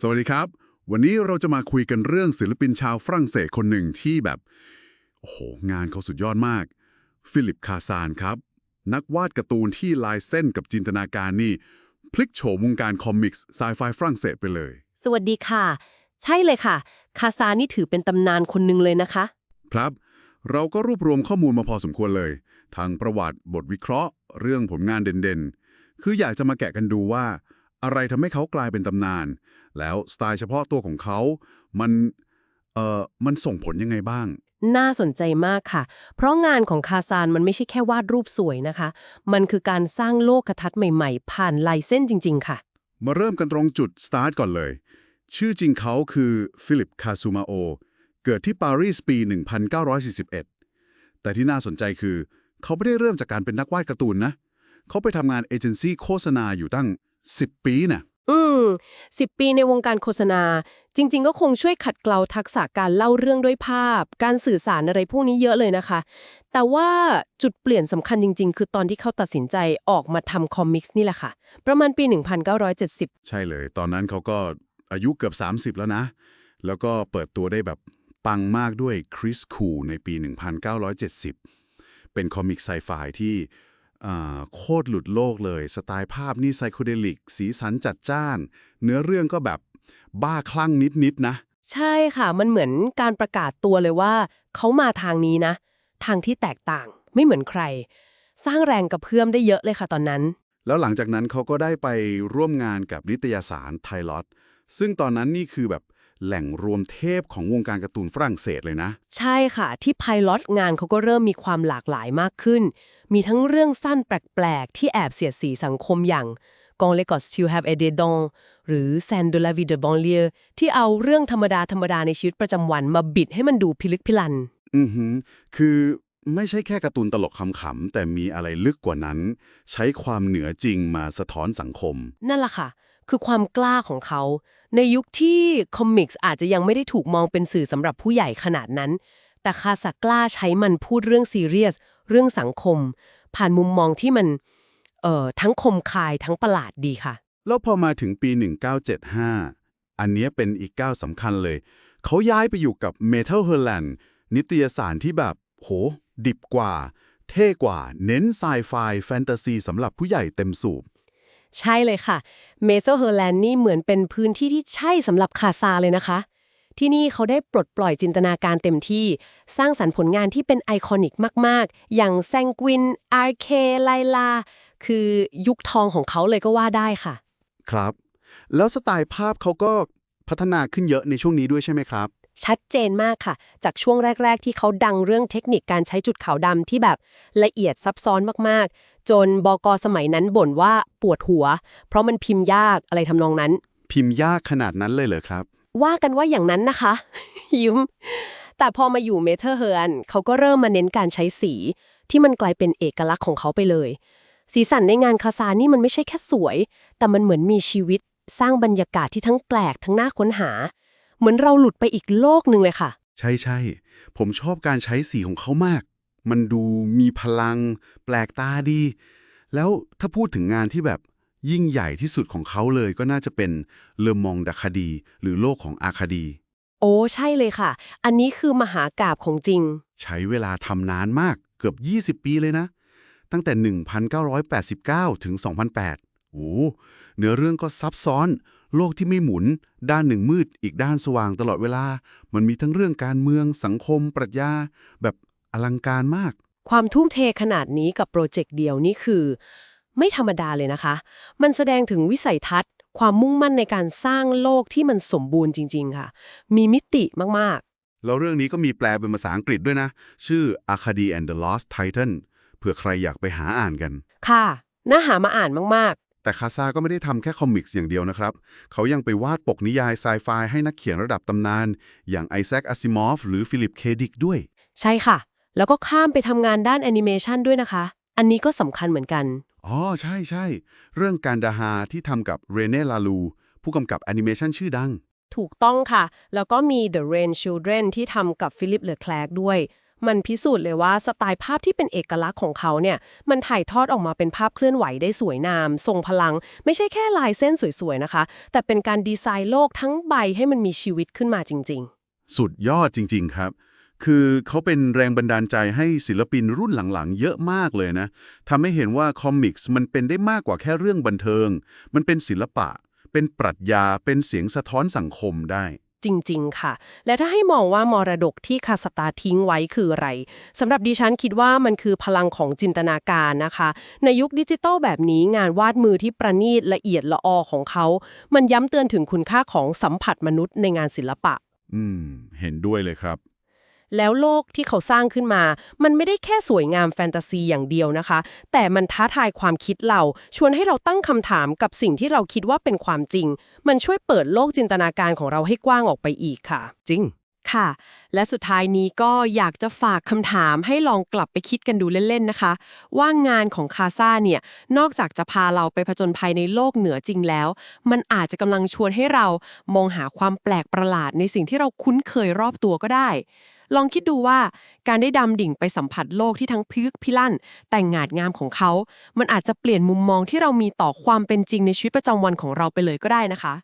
สวัสดีครับ วันนี้เราจะมาคุยกันเรื่องศิลปินชาวฝรั่งเศสคนหนึ่งที่แบบ โอ้โห งานเขาสุดยอดมาก ฟิลิปคาซานครับ นักวาดการ์ตูนที่ลายเส้นกับจินตนาการนี่ พลิกโฉมวงการคอมิกส์ไซไฟฝรั่งเศสไปเลย สวัสดีค่ะ ใช่เลยค่ะ คาซานี่ถือเป็นตำนานคนหนึ่งเลยนะคะ ครับ เราก็รวบรวมข้อมูลมาพอสมควรเลยทางประวัติบทวิเคราะห์ เรื่องผลงานเด่นๆ คืออยากจะมาแกะกันดูว่า อะไรทำให้เขากลายเป็นตำนาน แล้วสไตล์เฉพาะตัวของเขา มัน เอ่อ มันส่งผลยังไงบ้าง น่าสนใจมากค่ะ เพราะงานของคาซานมันไม่ใช่แค่วาดรูปสวยนะคะ มันคือการสร้างโลกทัศน์ใหม่ๆ ผ่านลายเส้นจริง ๆ ค่ะ มาเริ่มกันตรงจุดสตาร์ทก่อนเลย ชื่อจริงเขาคือฟิลิป คาซูมาโอ เกิดที่ปารีสปี 1941 แต่ที่น่าสนใจคือ เขาไม่ได้เริ่มจากการเป็นนักวาดการ์ตูนนะ เขาไปทำงานเอเจนซี่โฆษณาอยู่ตั้ง 10 ปีน่ะอืมสิบปีในวงการโฆษณา จริง ๆ ก็คงช่วยขัดเกลาทักษะการเล่าเรื่องด้วยภาพ การสื่อสารอะไรพวกนี้เยอะเลยนะคะ แต่ว่าจุดเปลี่ยนสำคัญจริง ๆ คือตอนที่เขาตัดสินใจออกมาทำคอมิกส์นี่แหละค่ะ ประมาณปี 1970 ใช่เลย ตอนนั้นเขาก็อายุเกือบ 30 แล้วนะ แล้วก็เปิดตัวได้แบบปังมากด้วยคริสคูในปี 1970 เป็นคอมิกไซไฟที่อ่า โคตรหลุดโลกเลย สไตล์ภาพนี่ไซโคเดลิก สีสันจัดจ้าน เนื้อเรื่องก็แบบบ้าคลั่งนิดๆนะ ใช่ค่ะมันเหมือนการประกาศตัวเลยว่า เขามาทางนี้นะ ทางที่แตกต่างไม่เหมือนใคร สร้างแรงกระเพื่อมได้เยอะเลยค่ะตอนนั้น แล้วหลังจากนั้นเขาก็ได้ไปร่วมงานกับนิตยสารไทลอตซึ่งตอนนั้นนี่คือแบบ แหล่งรวมเทพของวงการการ์ตูนฝรั่งเศสเลยนะ ใช่ค่ะ ที่ไพลอตงานเขาก็เริ่มมีความหลากหลายมากขึ้น มีทั้งเรื่องสั้นแปลก ๆ ที่แอบเสียดสีสังคมอย่างกองเลกอส still have a day don หรือ s a n de la vie de banlieue ที่เอาเรื่องธรรมดาธรรมดาในชีวิตประจำวันมาบิดให้มันดูพิลึกพิลั่นอือหือ คือไม่ใช่แค่การ์ตูนตลกขำๆแต่มีอะไรลึกกว่านั้น ใช้ความเหนือจริงมาสะท้อนสังคม นั่นแหละค่ะ คือความกล้าของเขา ในยุคที่คอมิกส์อาจจะยังไม่ได้ถูกมองเป็นสื่อสำหรับผู้ใหญ่ขนาดนั้น แต่คาสักกล้าใช้มันพูดเรื่องซีเรียส เรื่องสังคม ผ่านมุมมองที่มันเอ่อทั้งคมคายทั้งประหลาดดีค่ะ แล้วพอมาถึงปี 1975 อันนี้เป็นอีกก้าวสำคัญเลย เขาย้ายไปอยู่กับ Metal h e r l a n d นิตยสารที่แบบโห ดิบกว่า เท่กว่า เน้นไซไฟแฟนตาซีสำหรับผู้ใหญ่เต็มสูบ ใช่เลยค่ะเมโซเฮอร์แลนด์นี่เหมือนเป็นพื้นที่ที่ใช่สำหรับคาซาเลยนะคะ ที่นี่เขาได้ปลดปล่อยจินตนาการเต็มที่ สร้างสรรค์ผลงานที่เป็นไอคอนิกมาก ๆ อย่างแซงกวินอาร์เคไลลา คือยุคทองของเขาเลยก็ว่าได้ค่ะ ครับ แล้วสไตล์ภาพเขาก็พัฒนาขึ้นเยอะในช่วงนี้ด้วยใช่ไหมครับ ชัดเจนมากค่ะ จากช่วงแรก ๆ ที่เขาดังเรื่องเทคนิคการใช้จุดขาวดำที่แบบละเอียดซับซ้อนมากๆ จนบกสมัยนั้นบ่นว่าปวดหัว เพราะมันพิมพ์ยากอะไรทำนองนั้น พิมพ์ยากขนาดนั้นเลยเหรอครับ ว่ากันว่าอย่างนั้นนะคะ ยิ้ม แต่พอมาอยู่เมเทอร์เฮิร์นเขาก็เริ่มมาเน้นการใช้สี ที่มันกลายเป็นเอกลักษณ์ของเขาไปเลย สีสันในงานคาซานี่มันไม่ใช่แค่สวย แต่มันเหมือนมีชีวิตสร้างบรรยากาศที่ทั้งแปลกทั้งน่าค้นหา เหมือนเราหลุดไปอีกโลกหนึ่งเลยค่ะ ใช่ใช่ ผมชอบการใช้สีของเขามาก มันดูมีพลัง แปลกตาดี แล้วถ้าพูดถึงงานที่แบบยิ่งใหญ่ที่สุดของเขาเลยก็น่าจะเป็นเลอมองดาคาดี หรือโลกของอาคาดี โอ้ใช่เลยค่ะ อันนี้คือมหากาบของจริง ใช้เวลาทำนานมากเกือบ 20 ปีเลยนะ ตั้งแต่ 1989 ถึง 2008 โอ้เนื้อเรื่องก็ซับซ้อนโลกที่ไม่หมุน ด้านหนึ่งมืด อีกด้านสว่างตลอดเวลา มันมีทั้งเรื่องการเมืองสังคม ปรัชญา แบบอลังการมาก ความทุ่มเทขนาดนี้กับโปรเจกต์เดียวนี่คือ ไม่ธรรมดาเลยนะคะ มันแสดงถึงวิสัยทัศน์ ความมุ่งมั่นในการสร้างโลกที่มันสมบูรณ์จริง ๆ ค่ะ มีมิติมากแล้วเรื่องนี้ก็มีแปลเป็นภาษาอังกฤษด้วยนะ ชื่อ Arcady and the Lost Titan เผื่อใครอยากไปหาอ่านกันๆค่ะน่าหามาอ่านมาก แต่คาซาก็ไม่ได้ทำแค่คอมิกส์อย่างเดียวนะครับ เขายังไปวาดปกนิยายไซไฟให้นักเขียนระดับตำนาน อย่างไอแซคอาซิมอฟหรือฟิลิปเคดิกด้วยๆใช่ค่ะ แล้วก็ข้ามไปทำงานด้านแอนิเมชันด้วยนะคะ อันนี้ก็สำคัญเหมือนกัน อ๋อ ใช่ใช่ เรื่องการดาฮาที่ทำกับเรเน่ลาลูผู้กำกับแอนิเมชันชื่อดัง ถูกต้องค่ะ แล้วก็มี The Rain Children ที่ทำกับฟิลิปเลอแคลกด้วย มันพิสูจน์เลยว่าสไตล์ภาพที่เป็นเอกลักษณ์ของเขาเนี่ย มันถ่ายทอดออกมาเป็นภาพเคลื่อนไหวได้สวยงาม ทรงพลัง ไม่ใช่แค่ลายเส้นสวยๆนะคะ แต่เป็นการดีไซน์โลกทั้งใบให้มันมีชีวิตขึ้นมาจริง ๆ สุดยอดจริง ๆ ครับ คือเขาเป็นแรงบันดาลใจให้ศิลปินรุ่นหลังๆ เยอะมากเลยนะทำให้เห็นว่าคอมิกส์มันเป็นได้มากกว่าแค่เรื่องบันเทิง มันเป็นศิลปะ เป็นปรัชญา เป็นเสียงสะท้อนสังคมได้ จริง ๆ ค่ะ และถ้าให้มองว่ามรดกที่คาสตาทิ้งไว้คืออะไรสำหรับดิฉันคิดว่ามันคือพลังของจินตนาการนะคะ ในยุคดิจิตอลแบบนี้งานวาดมือที่ประณีตละเอียดละออของเขา มันย้ำเตือนถึงคุณค่าของสัมผัสมนุษย์ในงานศิลปะ อืม เห็นด้วยเลยครับ แล้วโลกที่เขาสร้างขึ้นมา มันไม่ได้แค่สวยงามแฟนตาซีอย่างเดียวนะคะ แต่มันท้าทายความคิดเรา ชวนให้เราตั้งคำถามกับสิ่งที่เราคิดว่าเป็นความจริง มันช่วยเปิดโลกจินตนาการของเราให้กว้างออกไปอีกค่ะ จริง ค่ะ และสุดท้ายนี้ก็อยากจะฝากคำถามให้ลองกลับไปคิดกันดูเล่นๆนะคะ ว่างานของคาซาเนี่ย นอกจากจะพาเราไปผจญภัยในโลกเหนือจริงแล้ว มันอาจจะกำลังชวนให้เรามองหาความแปลกประหลาดในสิ่งที่เราคุ้นเคยรอบตัวก็ได้ ลองคิดดูว่าการได้ดำดิ่งไปสัมผัสโลกที่ทั้งพึกพิลั่น แต่งงานงามของเขา มันอาจจะเปลี่ยนมุมมองที่เรามีต่อความเป็นจริงในชีวิตประจำวันของเราไปเลยก็ได้นะคะ